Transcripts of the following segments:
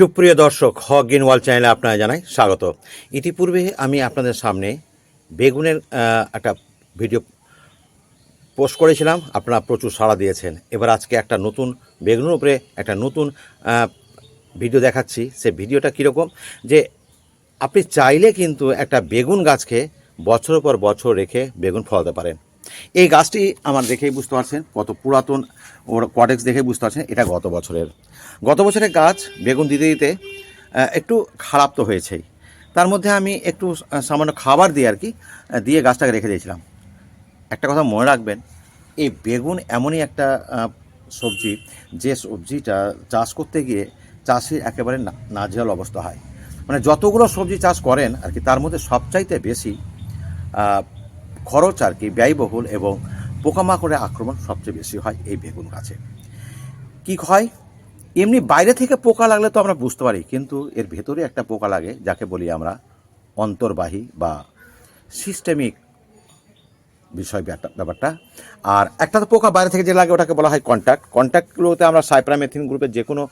সুপ্রিয় দর্শক, হক গিনওয়াল চ্যানেলে আপনারা জানাই স্বাগত। ইতিপূর্বে আমি আপনাদের সামনে বেগুনের একটা ভিডিও পোস্ট করেছিলাম। আপনারা প্রচুর সাড়া দিয়েছেন। এবার আজকে একটা নতুন, বেগুনের উপরে একটা নতুন ভিডিও দেখাচ্ছি। সে ভিডিওটা কীরকম? যে আপনি চাইলে কিন্তু একটা বেগুন গাছকে বছরের পর বছর রেখে বেগুন ফলাতে পারেন। এই গাছটি আমার দেখেই বুঝতে পারছেন, কত পুরাতন, ওর কটেক্স দেখে বুঝতে পারছেন, এটা গত বছরের। গত বছরের গাছ বেগুন দিতে দিতে একটু খারাপ তো হয়েছেই। তার মধ্যে আমি একটু সামান্য খাবার দিয়ে আর কি দিয়ে গাছটাকে রেখে দিয়েছিলাম। একটা কথা মনে রাখবেন, এই বেগুন এমনই একটা সবজি, যে সবজিটা চাষ করতে গিয়ে চাষির একেবারে নাজেহাল অবস্থা হয়। মানে যতগুলো সবজি চাষ করেন আর কি, তার মধ্যে সবচাইতে বেশি খরচ আর কি ব্যয়বহুল এবং পোকামাকড়ের আক্রমণ সবচেয়ে বেশি হয় এই বেগুন গাছে। কী হয়? এমনি বাইরে থেকে পোকা লাগলে তো আমরা বুঝতে পারি, কিন্তু এর ভেতরে একটা পোকা লাগে, যাকে বলি আমরা অন্তর্বাহী বা সিস্টেমিক বিষয় ব্যাপারটা। আর একটা তো পোকা বাইরে থেকে যে লাগে, ওটাকে বলা হয় কন্ট্যাক্ট কন্ট্যাক্টগুলোতে আমরা সাইপ্রামেথিন গ্রুপের যে কোনো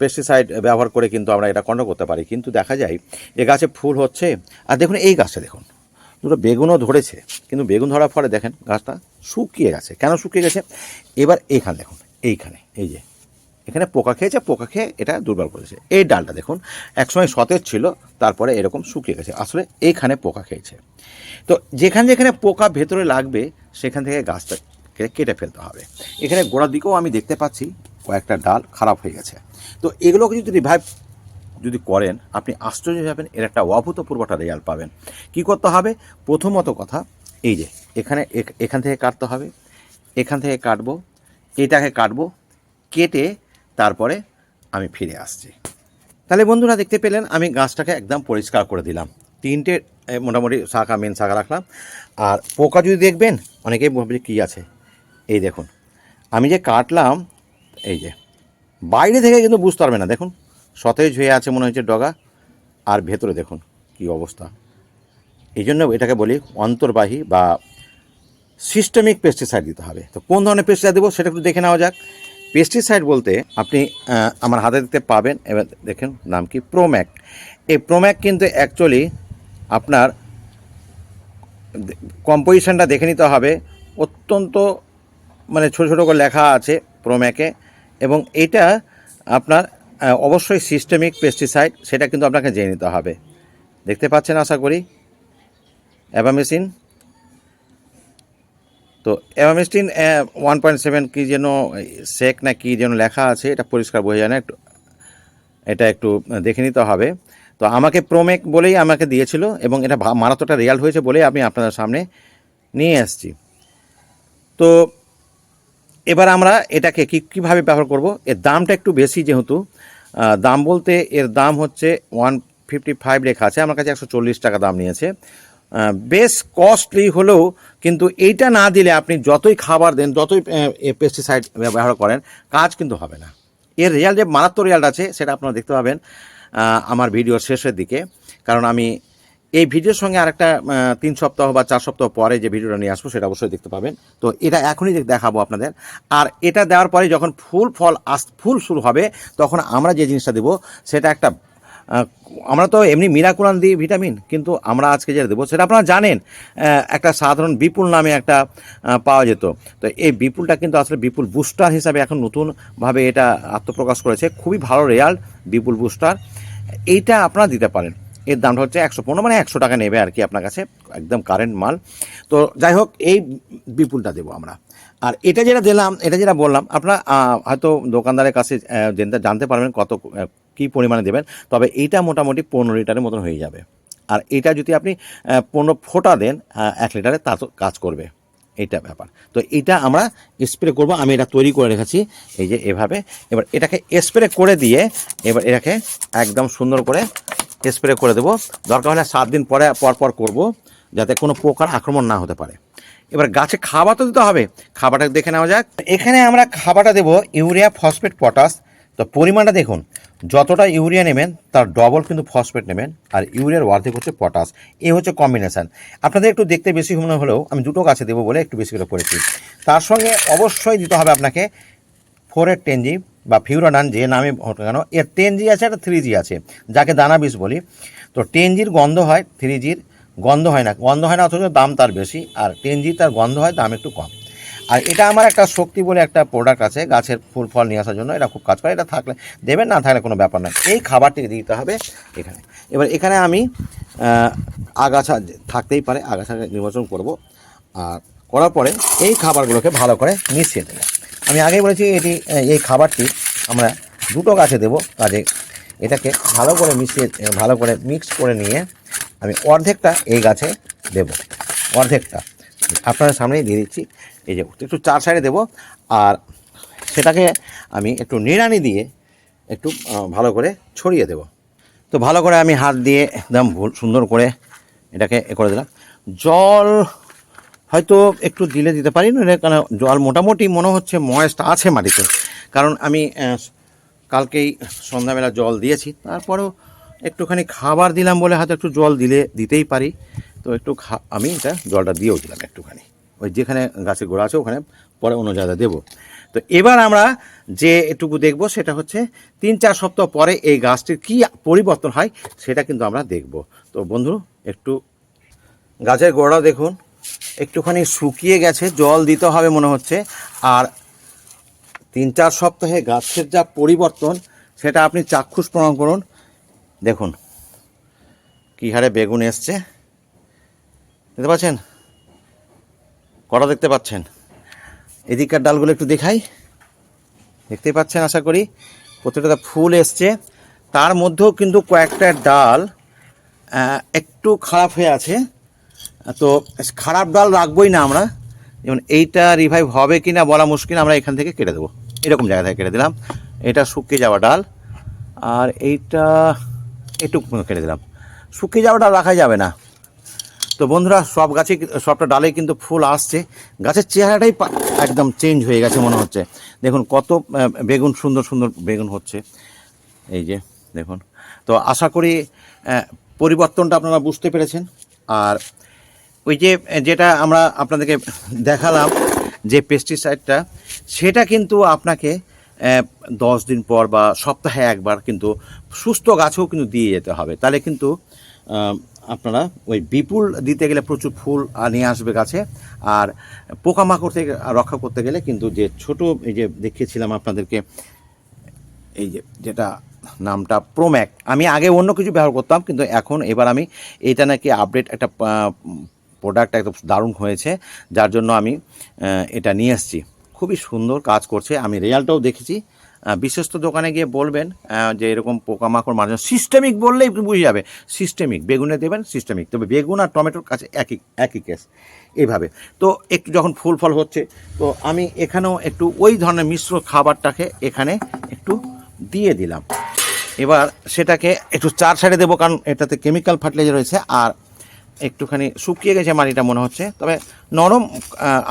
পেস্টিসাইড ব্যবহার করে কিন্তু আমরা এটা কন্ট্রোল করতে পারি। কিন্তু দেখা যায় যে গাছে ফুল হচ্ছে, আর দেখুন এই গাছে দেখুন, দুটো বেগুনও ধরেছে, কিন্তু বেগুন ধরার ফলে দেখেন গাছটা শুকিয়ে গেছে। কেন শুকিয়ে গেছে? এবার এইখানে দেখুন, এইখানে, এই যে এখানে পোকা খেয়েছে, পোকা খেয়ে এটা দুর্বল করেছে। এই ডালটা দেখুন, একসময় সতেজ ছিল, তারপরে এরকম শুকিয়ে গেছে। আসলে এইখানে পোকা খেয়েছে। তো যেখানে যেখানে পোকা ভেতরে লাগবে, সেখান থেকে গাছটাকে কেটে ফেলতে হবে। এখানে গোড়ার দিকেও আমি দেখতে পাচ্ছি, কয়েকটা ডাল খারাপ হয়ে গেছে। তো এগুলোকে যদি রিভাইভ যদি করেন, আপনি আশ্চর্য হবেন এর একটা অভূতপূর্ব একটা রেজাল্ট পাবেন। কি করতে হবে? প্রথমত কথা, এই যে, এখানে, এখ- এখান থেকে কাটতে হবে। এখান থেকে কাটবো, এটাকে কাটবো, কেটে তারপরে আমি ফিরে আসছি। তাহলে বন্ধুরা দেখতে পেলেন, আমি গাছটাকে একদম পরিষ্কার করে দিলাম। তিনটে মোটামুটি শাখা মেন শাখা রাখলাম। আর পোকা যদি দেখবেন, অনেকেই ভাবছে কী আছে? এই দেখুন, আমি যে কাটলাম, এই যে, বাইরে থেকে কিন্তু বুঝতে পারবে না। দেখুন, সতেজ হয়ে আছে মনে হচ্ছে ডগা। আর ভেতরে দেখুন, কি অবস্থা। এই জন্য এটাকে বলি অন্তর্বাহী বা সিস্টেমিক পেস্টিসাইড দিতে হবে। তো কোন ধরনের পেস্টিসাইড দেবো সেটা একটু দেখে নেওয়া যাক। পেস্টিসাইড বলতে আপনি আমার হাতে দিতে পাবেন, এবার দেখেন নাম কি? প্রোম্যাক এই প্রোম্যাক কিন্তু অ্যাকচুয়ালি আপনার কম্পোজিশনটা দেখে নিতে হবে। অত্যন্ত মানে ছোটো ছোটো করে লেখা আছে প্রোম্যাকে এবং এটা আপনার অবশ্যই সিস্টেমিক পেস্টিসাইড সেটা কিন্তু আপনাকে জেনে নিতে হবে। দেখতে পাচ্ছেন আশা করি? অ্যাভামেসিন তো অ্যাভামেস্টিন ওয়ান পয়েন্ট সেভেন কী যেন সেক না কী যেন লেখা আছে, এটা পরিষ্কার বোঝা যায় না, একটু, এটা একটু দেখে নিতে হবে। তো আমাকে প্রোমেক বলেই আমাকে দিয়েছিল এবং এটা মারাত্মকটা রেজাল্ট হয়েছে বলেই আমি আপনাদের সামনে নিয়ে এসেছি। তো এবার আমরা এটাকে কী, কীভাবে ব্যবহার করব? এর দামটা একটু বেশি যেহেতু দাম বলতে এর দাম হচ্ছে ওয়ান ফিফটি ফাইভ লেখা আছে, আমার কাছে একশো চল্লিশ টাকা দাম নিয়েছে। বেশ কস্টলি হলেও কিন্তু এইটা না দিলে আপনি যতই খাবার দেন, যতই পেস্টিসাইড ব্যবহার করেন, কাজ কিন্তু হবে না। এর রেজাল্ট যে মারাত্মক রেজাল্ট আছে, সেটা আপনারা দেখতে পাবেন আমার ভিডিওর শেষের দিকে। কারণ আমি এই ভিডিওর সঙ্গে আরেকটা তিন সপ্তাহ বা চার সপ্তাহ পরে যে ভিডিওটা নিয়ে আসব, সেটা অবশ্যই দেখতে পাবেন। তো এটা এখনই দেখ- দেখাবো আপনাদের। আর এটা দেওয়ার পরে যখন ফুল ফল আস, ফুল শুরু হবে, তখন আমরা যে জিনিসটা দেবো, সেটা একটা আমরা তো এমনি মিরাকুলান দিই ভিটামিন, কিন্তু আমরা আজকে যেটা দেবো সেটা আপনারা জানেন একটা সাধারণ বিপুল নামে একটা পাওয়া যেত। তো এই বিপুলটা কিন্তু আসলে বিপুল বুস্টার হিসাবে এখন নতুনভাবে এটা আত্মপ্রকাশ করেছে। খুবই ভালো রেজাল্ট, বিপুল বুস্টার। এইটা আপনারা দিতে পারেন। এর দামটা হচ্ছে একশো পনেরো মানে একশো টাকা নেবে আর কি আপনার কাছে, একদম কারেন্ট মাল। তো যাই হোক, এই বিপুলটা দেবো আমরা। আর এটা যেটা দিলাম, এটা যেটা বললাম, আপনারা হয়তো দোকানদারের কাছে জানতে পারবেন কত কী পরিমাণে দেবেন, তবে এইটা মোটামুটি পনেরো লিটারের মতন হয়ে যাবে। আর এটা যদি আপনি পনেরো ফোঁটা দেন এক লিটারে তা কাজ করবে। এইটা ব্যাপার। তো এটা আমরা স্প্রে করব, আমি এটা তৈরি করে রেখেছি, এই যে এভাবে। এবার এটাকে স্প্রে করে দিয়ে, এবার এটাকে একদম সুন্দর করে স্প্রে করে দেবো। দরকার হলে সাত দিন পরে পর পর করব, যাতে কোনো পোকার আক্রমণ না হতে পারে। এবার গাছে খাবার তো দিতে হবে, খাবারটা দেখে নেওয়া যাক। এখানে আমরা খাবারটা দেবো, ইউরিয়া ফসফেট পটাশ তো পরিমাণটা দেখুন, যতটা ইউরিয়া নেবেন, তার ডবল কিন্তু ফসফেট নেবেন, আর ইউরিয়ার অর্ধেক হচ্ছে পটাশ এই হচ্ছে কম্বিনেশান আপনাদের একটু দেখতে বেশি মনে হলেও আমি দুটো গাছে দেবো বলে একটু বেশি করে করেছি। তার সঙ্গে অবশ্যই দিতে হবে আপনাকে ফোরের টেনজি বা ফিউরাডান যে নামে হোক কেন, এর টেন জি আছে একটা থ্রি জি আছে, যাকে দানা বিষ বলি। তো টেন জির গন্ধ হয় থ্রি জির গন্ধ হয় না, গন্ধ হয় না অথচ দাম তার বেশি, আর টেন জি তার গন্ধ হয় দাম একটু কম। আর এটা আমার একটা শক্তি বলে একটা প্রোডাক্ট আছে, গাছের ফুল, ফল নিয়ে আসার জন্য। এটা খুব কাজ করে, এটা থাকলে দেবেন, না থাকলে কোনো ব্যাপার নয় এই খাবারটিকে দিতে হবে এখানে। এবার এখানে আমি আগাছা থাকতেই পারে, আগাছা নির্বাচন করব। আর করার পরে এই খাবারগুলোকে ভালো করে মিশিয়ে দেবো আমি আগেই বলেছি, এটি, এই খাবারটি আমরা দুটো গাছে দেবো। কাজে এটাকে ভালো করে মিশিয়ে, ভালো করে মিক্স করে নিয়ে আমি অর্ধেকটা এই গাছে দেব। অর্ধেকটা। আপনাদের সামনেই দিয়ে দিচ্ছি। এই যে একটু চার সাইডে দেবো। আর সেটাকে আমি একটু নিড়ানি দিয়ে একটু ভালো করে ছড়িয়ে দেব। তো ভালো করে আমি হাত দিয়ে একদম সুন্দর করে এটাকে এ করে দিলাম। জল হয়তো একটু দিলে দিতে পারি না কারণ জল মোটামুটি মনে হচ্ছে ময়েস্ট আছে মাটিতে। কারণ আমি কালকেই সন্ধ্যাবেলা জল দিয়েছি। তারপরেও একটুখানি খাবার দিলাম বলে হয়তো একটু জল দিলে দিতেই পারি। তো একটু আমি এটা জলটা দিয়েও দিলাম একটুখানি। ওই যেখানে গাছের গোড়া আছে, ওখানে পরে অন্য জায়গায় দেবো। তো এবার আমরা যে এটুকু দেখব, সেটা হচ্ছে তিন চার সপ্তাহ পরে এই গাছটির কী পরিবর্তন হয়, সেটা কিন্তু আমরা দেখব। তো বন্ধু, একটু গাছের গোড়া দেখুন। একটুখানি শুকিয়ে গেছে, জল দিতে হবে মনে হচ্ছে। আর তিন চার সপ্তাহে গাছের যা পরিবর্তন, সেটা আপনি চাক্ষুষ প্রমাণ করুন। দেখুন, কী হারে বেগুন এসছে। দেখতে পাচ্ছেন? কটা দেখতে পাচ্ছেন। এদিককার ডালগুলো একটু দেখাই। দেখতেই পাচ্ছেন, আশা করি প্রত্যেকটা ফুল এসছে। তার মধ্যেও কিন্তু কয়েকটা ডাল একটু খারাপ হয়ে আছে। তো খারাপ ডাল রাখবোই না আমরা। যেমন এইটা রিভাইভ হবে কি না বলা মুশকিল, আমরা এখান থেকে কেটে দেবো। এরকম জায়গা থেকে কেটে দিলাম। এটা শুকিয়ে যাওয়া ডাল। আর এইটা একটু কেটে দিলাম। শুকিয়ে যাওয়া ডাল রাখা যাবে না। তো বন্ধুরা, সব গাছে সবটা ডালে কিন্তু ফুল আসছে। গাছের চেহারাটাই একদম চেঞ্জ হয়ে গেছে মনে হচ্ছে। দেখুন কত বেগুন, সুন্দর সুন্দর বেগুন হচ্ছে। এই যে, দেখুন। তো আশা করি পরিবর্তনটা আপনারা বুঝতে পেরেছেন। আর ওই যে, যেটা আমরা আপনাদেরকে দেখালাম, যে পেস্টিসাইডটা সেটা কিন্তু আপনাকে দশ দিন পর বা সপ্তাহে একবার কিন্তু সুস্থ গাছেও কিন্তু দিয়ে যেতে হবে। তাহলে কিন্তু আপনারা ওই বিপুল দিতে গেলে প্রচুর ফুল নিয়ে আসবে গাছে। আর পোকামাকড় থেকে রক্ষা করতে গেলে কিন্তু যে ছোট এই যে দেখিয়েছিলাম আপনাদেরকে, এই যে যেটা নামটা প্রোম্যাক আমি আগে অন্য কিছু ব্যবহার করতাম, কিন্তু এখন এবার আমি এটা নাকি আপডেট একটা প্রোডাক্ট একদম দারুণ হয়েছে, যার জন্য আমি এটা নিয়ে এসেছি। খুবই সুন্দর কাজ করছে, আমি রেজাল্টটাও দেখেছি। বিশ্বস্ত দোকানে গিয়ে বলবেন যে এরকম পোকামাকড় মারার সিস্টেমিক বললেই বুঝে যাবে। সিস্টেমিক বেগুনে দেবেন সিস্টেমিক তবে বেগুন আর টমেটোর কাছে একই একই কেস এইভাবে তো একটু যখন ফুল ফল হচ্ছে, তো আমি এখানেও একটু ওই ধরনের মিশ্র খাবারটাকে এখানে একটু দিয়ে দিলাম। এবার সেটাকে একটু চার সাইডে দেবো, কারণ এটাতে কেমিক্যাল ফার্টিলাইজার রয়েছে, আর একটুখানি শুকিয়ে গেছে মাটিটা মনে হচ্ছে। তবে নরম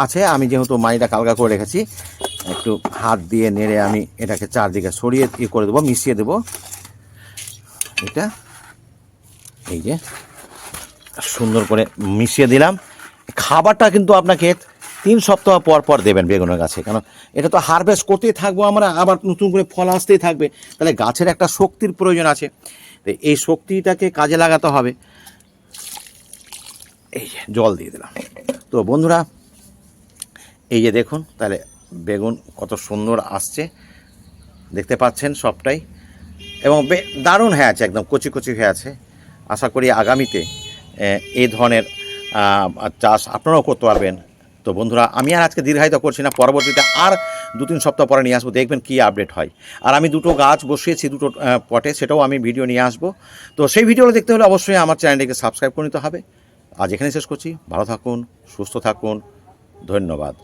আছে। আমি যেহেতু মাটিটা কালকা করে রেখেছি, একটু হাত দিয়ে নেড়ে আমি এটাকে চারদিকে সরিয়ে ইয়ে করে দেবো, মিশিয়ে দেবো। এটা এই যে সুন্দর করে মিশিয়ে দিলাম। খাবারটা কিন্তু আপনাকে তিন সপ্তাহ পর পর দেবেন বেগুনের গাছে কারণ এটা তো হারভেস্ট করতেই থাকব আমরা, আবার নতুন করে ফল আসতেই থাকবে। তাহলে গাছের একটা শক্তির প্রয়োজন আছে। এই শক্তিটাকে কাজে লাগাতে হবে। এই যে, জল দিয়ে দিলাম। তো বন্ধুরা, এই যে দেখুন, তাহলে বেগুন কত সুন্দর আসছে। দেখতে পাচ্ছেন সবটাই। এবং দারুণ হয়ে আছে, একদম কচি কচি হয়ে আছে। আশা করি আগামীতে এই ধরনের চাষ আপনারাও করতে পারবেন। তো বন্ধুরা, আমি আর আজকে দীর্ঘায়িত করছি না। পরবর্তীতে আর দু তিন সপ্তাহ পরে নিয়ে আসব, দেখবেন কী আপডেট হয়। আর আমি দুটো গাছ বসিয়েছি, দুটো পটে, সেটাও আমি ভিডিও নিয়ে আসব। তো সেই ভিডিওগুলো দেখতে হলে অবশ্যই আমার চ্যানেলটিকে সাবস্ক্রাইব করে নিতে হবে। আজ এখানে শেষ করছি। ভালো থাকুন সুস্থ থাকুন। ধন্যবাদ।